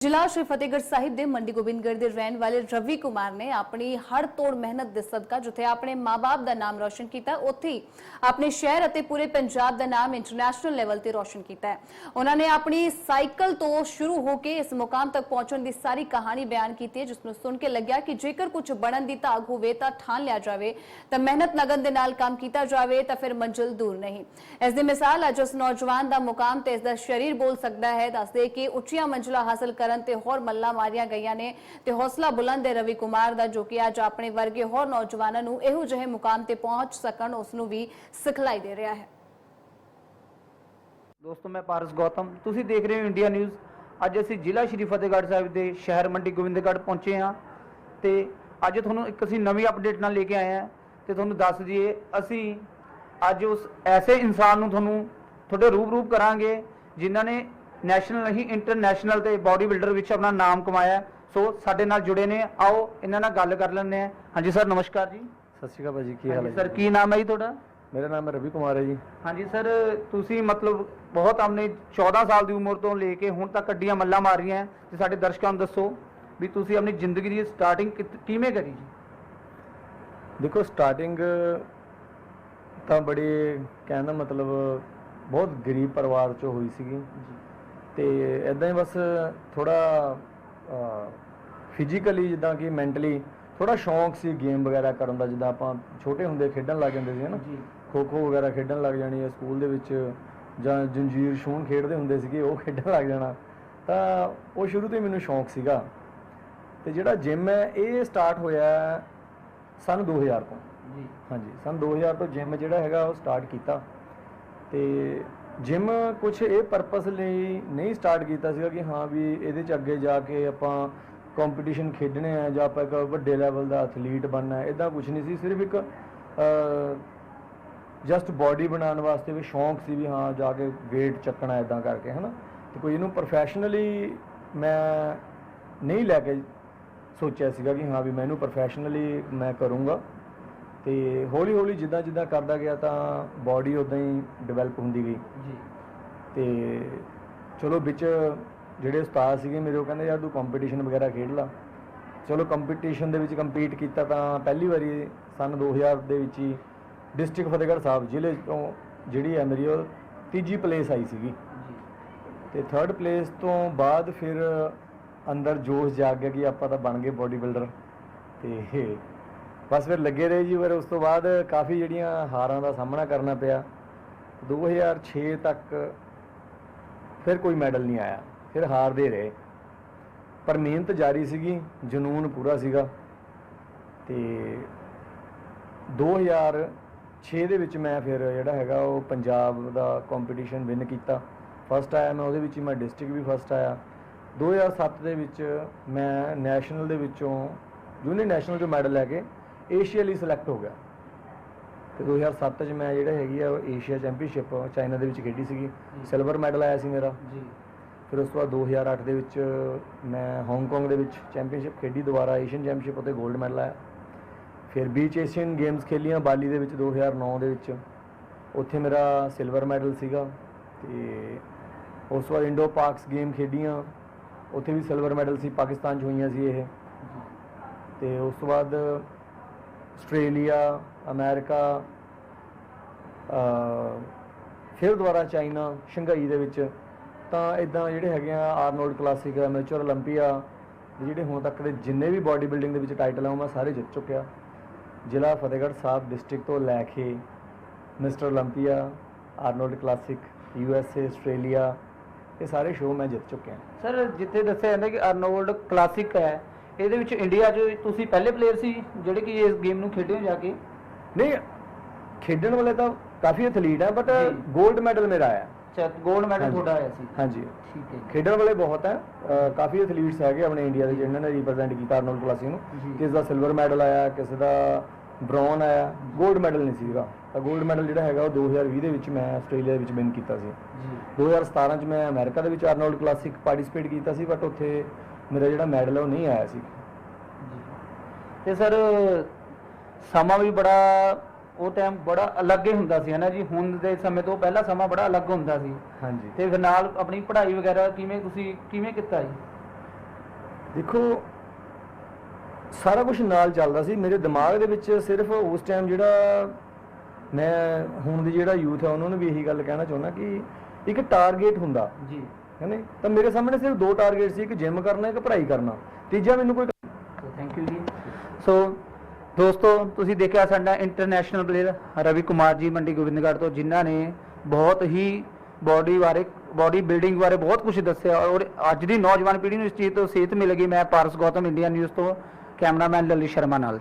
ਜ਼ਿਲ੍ਹਾ ਸ਼੍ਰੀ ਫਤਿਹਗੜ੍ਹ ਸਾਹਿਬ ਦੇ ਮੰਡੀ ਗੋਬਿੰਦਗੜ੍ਹ ਦੇ ਰਹਿਣ ਵਾਲੇ ਰਵੀ ਕੁਮਾਰ ਨੇ ਆਪਣੀ ਹਰ ਤੋੜ ਮਿਹਨਤ ਦੇ ਸਦਕਾ ਜਿੱਥੇ ਆਪਣੇ ਮਾਪੇ ਦਾ ਨਾਮ ਰੌਸ਼ਨ ਕੀਤਾ, ਉੱਥੇ ਹੀ ਆਪਣੇ ਸ਼ਹਿਰ ਅਤੇ ਪੂਰੇ ਪੰਜਾਬ ਦਾ ਨਾਮ ਇੰਟਰਨੈਸ਼ਨਲ ਲੈਵਲ ਤੇ ਰੌਸ਼ਨ ਕੀਤਾ ਹੈ। ਉਹਨਾਂ ਨੇ ਆਪਣੀ ਸਾਈਕਲ ਤੋਂ ਸ਼ੁਰੂ ਹੋ ਕੇ ਇਸ ਮੁਕਾਮ ਤੱਕ ਪਹੁੰਚਣ ਦੀ ਸਾਰੀ ਕਹਾਣੀ ਬਿਆਨ ਕੀਤੀ ਹੈ, ਜਿਸ ਨੂੰ ਸੁਣ ਕੇ ਲੱਗਿਆ ਕਿ ਜੇਕਰ ਕੁਝ ਬਣਨ ਦੀ ਧਾਗ ਹੋਵੇ ਤਾਂ ਠਾਣ ਲਿਆ ਜਾਵੇ, ਤਾਂ ਮਿਹਨਤ ਲਗਨ ਦੇ ਨਾਲ ਕੰਮ ਕੀਤਾ ਜਾਵੇ, ਤਾਂ ਫਿਰ ਮੰਜ਼ਿਲ ਦੂਰ ਨਹੀਂ। ਇਸ ਦੀ ਮਿਸਾਲ ਅੱਜ ਉਸ ਨੌਜਵਾਨ ਦਾ ਮੁਕਾਮ ਤੇ ਇਸ ਦਾ ਸਰੀਰ ਬੋਲ ਸਕਦਾ ਹੈ, ਦੱਸਦੇ ਕਿ ਉੱਚੀਆਂ ਮੰਜ਼ਿਲਾਂ ਹਾਸਲ ਕਰਨ ਤੇ ਹੋਰ ਮੱਲਾਂ ਮਾਰੀਆਂ ਗਈਆਂ ਨੇ ਤੇ ਹੌਸਲਾ ਬੁਲੰਦ ਹੈ ਰਵੀ ਕੁਮਾਰ ਦਾ, ਜੋ ਕਿ ਅੱਜ ਆਪਣੇ ਵਰਗੇ ਹੋਰ ਨੌਜਵਾਨਾਂ ਨੂੰ ਇਹੋ ਜਿਹੇ ਮੁਕਾਮ ਤੇ ਪਹੁੰਚ ਸਕਣ, ਉਸ ਨੂੰ ਵੀ ਸਿਖਲਾਈ ਦੇ ਰਿਹਾ ਹੈ। ਦੋਸਤੋ, ਮੈਂ ਪਾਰਸ ਗੌਤਮ, ਤੁਸੀਂ ਦੇਖ ਰਹੇ ਹੋ ਇੰਡੀਆ ਨਿਊਜ਼। ਅੱਜ ਅਸੀਂ ਜ਼ਿਲ੍ਹਾ ਸ਼੍ਰੀ ਫਤਿਹਗੜ੍ਹ ਸਾਹਿਬ ਦੇ ਸ਼ਹਿਰ ਮੰਡੀ ਗੋਬਿੰਦਗੜ੍ਹ ਪਹੁੰਚੇ ਹਾਂ ਤੇ ਅੱਜ ਤੁਹਾਨੂੰ ਇੱਕ ਅਸੀਂ ਨਵੀਂ ਅਪਡੇਟ ਨਾਲ ਲੈ ਕੇ ਆਏ ਹਾਂ ਤੇ ਤੁਹਾਨੂੰ ਦੱਸ ਦਈਏ, ਅਸੀਂ ਅੱਜ ਉਸ ਐਸੇ ਇਨਸਾਨ ਨੂੰ ਤੁਹਾਨੂੰ ਤੁਹਾਡੇ ਰੂਬਰੂ ਕਰਾਂਗੇ ਜਿਨ੍ਹਾਂ ਨੇ ਨੈਸ਼ਨਲ ਨਹੀਂ ਇੰਟਰਨੈਸ਼ਨਲ ਤੇ ਬਾਡੀ ਬਿਲਡਰ ਵਿੱਚ ਆਪਣਾ ਨਾਮ ਕਮਾਇਆ। ਸੋ ਸਾਡੇ ਨਾਲ ਜੁੜੇ ਨੇ। ਆਓ ਇਹਨਾਂ ਨਾਲ ਗੱਲ ਕਰ ਲੈਂਦੇ ਹਾਂ। ਹਾਂਜੀ ਸਰ ਨਮਸਕਾਰ ਜੀ। ਸਤਿ ਸ਼੍ਰੀ ਅਕਾਲ ਭਾਜੀ ਕੀ ਹਾਲ ਹੈ ਸਰ? ਕੀ ਨਾਮ ਹੈ ਜੀ ਤੁਹਾਡਾ? ਮੇਰਾ ਨਾਮ ਹੈ ਰਵੀ ਕੁਮਾਰ ਹੈ ਜੀ। ਹਾਂਜੀ ਸਰ ਤੁਸੀਂ ਮਤਲਬ ਬਹੁਤ ਆਪਣੇ 14 ਸਾਲ ਦੀ ਉਮਰ ਤੋਂ ਲੈ ਕੇ ਹੁਣ ਤੱਕ ਅੱਡੀਆਂ ਮੱਲਾਂ ਮਾਰੀਆਂ ਤੇ ਸਾਡੇ ਦਰਸ਼ਕਾਂ ਨੂੰ ਦੱਸੋ ਵੀ ਤੁਸੀਂ ਆਪਣੀ ਜ਼ਿੰਦਗੀ ਦੀ ਸਟਾਰਟਿੰਗ ਕਿਵੇਂ ਕਰੀ ਜੀ? ਦੇਖੋ ਸਟਾਰਟਿੰਗ ਤਾਂ ਬੜੀ ਕਹਿਣ ਦਾ ਮਤਲਬ ਬਹੁਤ ਗਰੀਬ ਪਰਿਵਾਰ ਚੋਂ ਹੋਈ ਸੀਗੀ। ਤੇ ਇਦਾਂ ਹੀ ਬਸ ਥੋੜਾ ਫਿਜ਼ੀਕਲੀ ਜਿੱਦਾਂ ਕਿ ਮੈਂਟਲੀ ਥੋੜਾ ਸ਼ੌਂਕ ਸੀ ਗੇਮ ਵਗੈਰਾ ਕਰਨ ਦਾ ਜਿੱਦਾਂ ਆਪਾਂ ਛੋਟੇ ਹੁੰਦੇ ਖੇਡਣ ਲੱਗ ਜਾਂਦੇ ਸੀ ਹਨਾ? ਖੋ ਖੋ ਵਗੈਰਾ ਖੇਡਣ ਲੱਗ ਜਾਣੀ ਹੈ ਸਕੂਲ ਦੇ ਵਿੱਚ ਜਾਂ ਜੰਜੀਰ ਸ਼ੂਨ ਖੇਡਦੇ ਹੁੰਦੇ ਸੀਗੇ ਉਹ ਖੇਡਣ ਲੱਗ ਜਾਣਾ। ਤਾਂ ਉਹ ਸ਼ੁਰੂ ਤੋਂ ਹੀ ਮੈਨੂੰ ਸ਼ੌਂਕ ਸੀਗਾ। ਤੇ ਜਿਹੜਾ ਜਿਮ ਹੈ ਇਹ ਸਟਾਰਟ ਹੋਇਆ ਸਨ 2000 ਤੋਂ। ਜੀ। ਹਾਂਜੀ ਸਨ 2000 ਤੋਂ ਜਿਮ ਜਿਹੜਾ ਹੈਗਾ ਉਹ ਸਟਾਰਟ ਕੀਤਾ। ਤੇ ਜਿਮ ਕੁਝ ਇਹ ਪਰਪਸ ਲਈ ਨਹੀਂ ਸਟਾਰਟ ਕੀਤਾ ਸੀਗਾ ਕਿ ਹਾਂ ਵੀ ਇਹਦੇ ਚ ਅੱਗੇ ਜਾ ਕੇ ਆਪਾਂ ਕੰਪੀਟੀਸ਼ਨ ਖੇਡਣੇ ਆ ਜਾਂ ਆਪਾਂ ਇੱਕ ਵੱਡੇ ਲੈਵਲ ਦਾ ਐਥਲੀਟ ਬਣਨਾ ਹੈ ਇਦਾਂ ਕੁਝ ਨਹੀਂ ਸੀ, ਸਿਰਫ ਇੱਕ ਜਸਟ ਬਾਡੀ ਬਣਾਉਣ ਵਾਸਤੇ ਵੀ ਸ਼ੌਂਕ ਸੀ ਵੀ ਹਾਂ ਜਾ ਕੇ weight ਚੱਕਣਾ ਇਦਾਂ ਕਰਕੇ, ਹਨਾ? ਤੇ ਕੋਈ ਇਹਨੂੰ ਪ੍ਰੋਫੈਸ਼ਨਲੀ ਮੈਂ ਨਹੀਂ ਲੈ ਕੇ ਸੋਚਿਆ ਸੀਗਾ ਕਿ ਹਾਂ ਵੀ ਮੈਂ ਇਹਨੂੰ ਪ੍ਰੋਫੈਸ਼ਨਲੀ ਮੈਂ ਕਰੂੰਗਾ। ਤੇ ਹੌਲੀ ਹੌਲੀ ਜਿੱਦਾਂ ਜਿੱਦਾਂ ਕਰਦਾ ਗਿਆ ਤਾਂ ਬਾਡੀ ਉਦਾਂ ਹੀ ਡਿਵੈਲਪ ਹੁੰਦੀ ਗਈ। ਜੀ। ਤੇ ਚਲੋ ਵਿੱਚ ਜਿਹੜੇ ਉਸਤਾਦ ਸੀਗੇ ਮੇਰੇ ਉਹ ਕਹਿੰਦੇ ਯਾਰ ਤੂੰ ਕੰਪੀਟੀਸ਼ਨ ਵਗੈਰਾ ਖੇਡ ਲਾ। ਚਲੋ ਕੰਪੀਟੀਸ਼ਨ ਦੇ ਵਿੱਚ ਕੰਪੀਟ ਕੀਤਾ ਤਾਂ ਪਹਿਲੀ ਵਾਰੀ ਸਨ 2000 ਦੇ ਵਿੱਚ ਹੀ ਡਿਸਟ੍ਰਿਕਟ ਫਤਿਹਗੜ੍ਹ ਸਾਹਿਬ ਜ਼ਿਲ੍ਹੇ ਤੋਂ ਜਿਹੜੀ ਹੈ ਮੇਰੀ ਉਹ ਤੀਜੀ ਪਲੇਸ ਆਈ ਸੀਗੀ। ਤੇ ਥਰਡ ਪਲੇਸ ਤੋਂ ਬਾਅਦ ਫਿਰ ਅੰਦਰ ਜੋਸ਼ ਜਾਗ ਗਿਆ ਕਿ ਆਪਾਂ ਤਾਂ ਬਣ ਗਏ ਬੋਡੀ ਬਿਲਡਰ ਤੇ ਬਸ ਫਿਰ ਲੱਗੇ ਰਹੇ ਜੀ, ਫਿਰ ਉਸ ਤੋਂ ਬਾਅਦ ਕਾਫੀ ਜਿਹੜੀਆਂ ਹਾਰਾਂ ਦਾ ਸਾਹਮਣਾ ਕਰਨਾ ਪਿਆ। 2006 ਤੱਕ ਫਿਰ ਕੋਈ ਮੈਡਲ ਨਹੀਂ ਆਇਆ, ਫਿਰ ਹਾਰਦੇ ਰਹੇ। ਪਰ ਮਿਹਨਤ ਜਾਰੀ ਸੀਗੀ, ਜਨੂਨ ਪੂਰਾ ਸੀਗਾ। ਤੇ 2006 ਦੇ ਵਿੱਚ ਮੈਂ ਫਿਰ ਜਿਹੜਾ ਹੈਗਾ ਉਹ ਪੰਜਾਬ ਦਾ ਕੰਪੀਟੀਸ਼ਨ ਵਿਨ ਕੀਤਾ। ਫਸਟ ਆਇਆ ਮੈਂ, ਉਹਦੇ ਵਿੱਚ ਹੀ ਮੈਂ ਡਿਸਟ੍ਰਿਕਟ ਵੀ ਫਸਟ ਆਇਆ। 2007 ਦੇ ਵਿੱਚ ਮੈਂ ਨੈਸ਼ਨਲ ਦੇ ਵਿੱਚੋਂ ਜੂਨੀਅਰ ਨੈਸ਼ਨਲ ਚੋਂ ਮੈਡਲ ਲੈ ਕੇ ਏਸ਼ੀਆ ਲਈ ਸਿਲੈਕਟ ਹੋ ਗਿਆ। ਤੇ 2007 ਚ ਮੈਂ ਜਿਹੜਾ ਹੈਗੀ ਆ ਉਹ ਏਸ਼ੀਆ ਚੈਂਪੀਅਨਸ਼ਿਪ ਚਾਈਨਾ ਦੇ ਵਿੱਚ ਖੇਡੀ ਸੀਗੀ। ਸਿਲਵਰ ਮੈਡਲ ਆਇਆ ਸੀ ਮੇਰਾ। ਜੀ। ਫਿਰ ਉਸ ਤੋਂ ਬਾਅਦ 2008 ਦੇ ਵਿੱਚ ਮੈਂ ਹਾਂਗਕਾਂਗ ਦੇ ਵਿੱਚ ਚੈਂਪੀਅਨਸ਼ਿਪ ਖੇਡੀ ਦੁਬਾਰਾ ਏਸ਼ੀਅਨ ਚੈਂਪੀਅਨਸ਼ਿਪ ਉੱਤੇ 골ਡ ਮੈਡਲ ਆਇਆ। ਫਿਰ ਬੀਚ ਏਸ਼ੀਅਨ ਗੇਮਸ ਖੇਲੀਆਂ ਬਾਲੀ ਦੇ ਵਿੱਚ 2009 ਦੇ ਵਿੱਚ। ਉੱਥੇ ਮੇਰਾ ਸਿਲਵਰ ਮੈਡਲ ਸੀਗਾ ਤੇ ਉਸ ਤੋਂ ਬਾਅਦ ਇੰਡੋ ਪਾਕਸ ਗੇਮ ਖੇਡੀਆਂ। ਉੱਥੇ ਵੀ ਸਿਲਵਰ ਮੈਡਲ ਸੀ ਪਾਕਿਸਤਾਨ 'ਚ ਹੋਈਆਂ ਸੀ ਇਹ। ਤੇ ਉਸ ਤੋਂ ਬਾਅਦ ਆਸਟ੍ਰੇਲੀਆ, ਅਮਰੀਕਾ ਫਿਰ ਦੁਬਾਰਾ ਚਾਈਨਾ, ਸ਼ੰਘਾਈ ਦੇ ਵਿੱਚ। ਤਾਂ ਇਦਾਂ ਜਿਹੜੇ ਹੈਗੇ ਆ ਆਰਨੋਲਡ ਕਲਾਸਿਕ ਅਮੇਚਰ 올림픽ਆ ਜਿਹੜੇ ਹੁਣ ਤੱਕ ਦੇ ਜਿੰਨੇ ਵੀ ਬਾਡੀ ਬਿਲਡਿੰਗ ਦੇ ਵਿੱਚ ਟਾਈਟਲ ਆ, ਉਹ ਮੈਂ ਸਾਰੇ ਜਿੱਤ ਚੁੱਕਿਆ। ਜ਼ਿਲ੍ਹਾ ਫਤਿਹਗੜ੍ਹ ਸਾਹਿਬ ਡਿਸਟ੍ਰਿਕਟ ਤੋਂ ਲੈ ਕੇ mister 올림픽ਆ Arnold classic, U S A, Australia, ਇਹ ਸਾਰੇ ਸ਼ੋਅ ਮੈਂ ਜਿੱਤ ਚੁੱਕਿਆ। ਸਰ, ਜਿੱਥੇ ਦੱਸਿਆ ਜਾਂਦਾ ਕਿ ਆਰਨੋਲਡ ਕਲਾਸਿਕ ਹੈ ਇਹਦੇ ਵਿੱਚ ਇੰਡੀਆ 'ਚ ਤੁਸੀਂ ਪਹਿਲੇ ਪਲੇਅਰ ਸੀ ਜਿਹੜੇ ਕਿ ਇਸ ਗੇਮ ਨੂੰ ਖੇਡੇ ਹੋ ਜਾ ਕੇ ਨਹੀਂ ਖੇਡਣ ਵਾਲੇ ਤਾਂ ਕਾਫੀ ਐਥਲੀਟ ਆ ਬਟ ਜੀ। 골ਡ ਮੈਡਲ ਮੇਰਾ ਆਇਆ ਅੱਛਾ 골ਡ ਮੈਡਲ ਹਾਂਜੀ। ਤੁਹਾਡਾ ਆਇਆ ਸੀ ਹਾਂਜੀ ਠੀਕ ਹੈ ਜੀ। ਖੇਡਣ ਵਾਲੇ ਬਹੁਤ ਆ ਅ, ਕਾਫੀ ਐਥਲੀਟਸ ਹੈਗੇ ਆਪਣੇ ਇੰਡੀਆ ਦੇ ਜਿਨ੍ਹਾਂ ਨੇ ਰਿਪਰੈਜ਼ੈਂਟ ਕੀਤਾ ਅਰਨੋਲ ਪਲਾਸੀ ਨੂੰ ਜੀ। ਕਿਸ ਦਾ ਸਿਲਵਰ ਮੈਡਲ ਆਇਆ ਕਿਸੇ ਦਾ ਬ੍ਰੌਨ ਆਇਆ 골ਡ ਮੈਡਲ ਨਹੀਂ ਸੀਗਾ ਤਾਂ 골ਡ ਮੈਡਲ ਜਿਹੜਾ ਹੈਗਾ ਉਹ 2020 ਦੇ ਵਿੱਚ ਮੈਂ ਆਸਟ੍ਰੇਲੀਆ ਦੇ ਵਿੱਚ ਵਿਨ ਕੀਤਾ ਸੀ ਜੀ 2017 ਚ ਮੈਂ ਅਮਰੀਕਾ ਦੇ ਵਿੱਚ ਅਰਨੋਲਡ ਕਲਾਸਿਕ ਪਾਰਟਿਸਿਪੇਟ ਕੀਤਾ ਸੀ ਬਟ ਉੱਥੇ ਮੇਰਾ ਜਿਹੜਾ ਮੈਡਲ ਉਹ ਨਹੀਂ ਆਇਆ ਸੀ। ਤੇ ਸਰ ਸਮਾਂ ਵੀ ਬੜਾ ਉਹ ਟਾਈਮ ਬੜਾ ਅਲੱਗ ਹੀ ਹੁੰਦਾ ਸੀ ਹਨਾ ਜੀ? ਹੁਣ ਦੇ ਸਮੇਂ ਤੋਂ ਪਹਿਲਾਂ ਸਮਾਂ ਬੜਾ ਅਲੱਗ ਹੁੰਦਾ ਸੀ। ਹਾਂਜੀ। ਤੇ ਫਿਰ ਨਾਲ ਆਪਣੀ ਪੜ੍ਹਾਈ ਵਗੈਰਾ ਕਿਵੇਂ ਤੁਸੀਂ ਕਿਵੇਂ ਕੀਤਾ ਜੀ? ਦੇਖੋ ਸਾਰਾ ਕੁਝ ਨਾਲ ਚੱਲਦਾ ਸੀ। ਮੇਰੇ ਦਿਮਾਗ ਦੇ ਵਿੱਚ ਸਿਰਫ ਉਸ ਟਾਈਮ ਜਿਹੜਾ ਮੈਂ ਹੁਣ ਦੀ ਜਿਹੜਾ ਯੂਥ ਹੈ ਉਹਨਾਂ ਨੂੰ ਵੀ ਇਹੀ ਗੱਲ ਕਹਿਣਾ ਚਾਹੁੰਦਾ ਕਿ ਇੱਕ ਟਾਰਗੇਟ ਹੁੰਦਾ। ਜੀ। ਨਹੀਂ ਤਾਂ ਮੇਰੇ ਸਾਹਮਣੇ ਸਿਰਫ ਦੋ ਟਾਰਗੇਟ ਸੀ ਇੱਕ ਜਿਮ ਕਰਨਾ ਇੱਕ ਪੜ੍ਹਾਈ ਕਰਨਾ। ਤੀਜਾ ਮੈਨੂੰ ਕੋਈ ਥੈਂਕ ਯੂ ਜੀ। ਸੋ ਦੋਸਤੋ ਤੁਸੀਂ ਦੇਖਿਆ ਸਾਡਾ ਇੰਟਰਨੈਸ਼ਨਲ ਪਲੇਅਰ ਰਵੀ ਕੁਮਾਰ ਜੀ ਮੰਡੀ ਗੋਬਿੰਦਗੜ੍ਹ ਤੋਂ ਜਿਨ੍ਹਾਂ ਨੇ ਬਹੁਤ ਹੀ ਬਾਡੀ ਬਾਰੇ ਬਾਡੀ ਬਿਲਡਿੰਗ ਬਾਰੇ ਬਹੁਤ ਕੁਝ ਦੱਸਿਆ। ਔਰ ਅੱਜ ਦੀ ਨੌਜਵਾਨ ਪੀੜ੍ਹੀ ਨੂੰ ਇਸ ਚੀਜ਼ ਤੋਂ ਸੇਧ ਮਿਲ ਗਈ। ਮੈਂ ਪਾਰਸ ਗੌਤਮ ਇੰਡੀਆ ਨਿਊਜ਼ ਤੋਂ ਕੈਮਰਾਮੈਨ ਲਲਿਤ ਸ਼ਰਮਾ ਨਾਲ।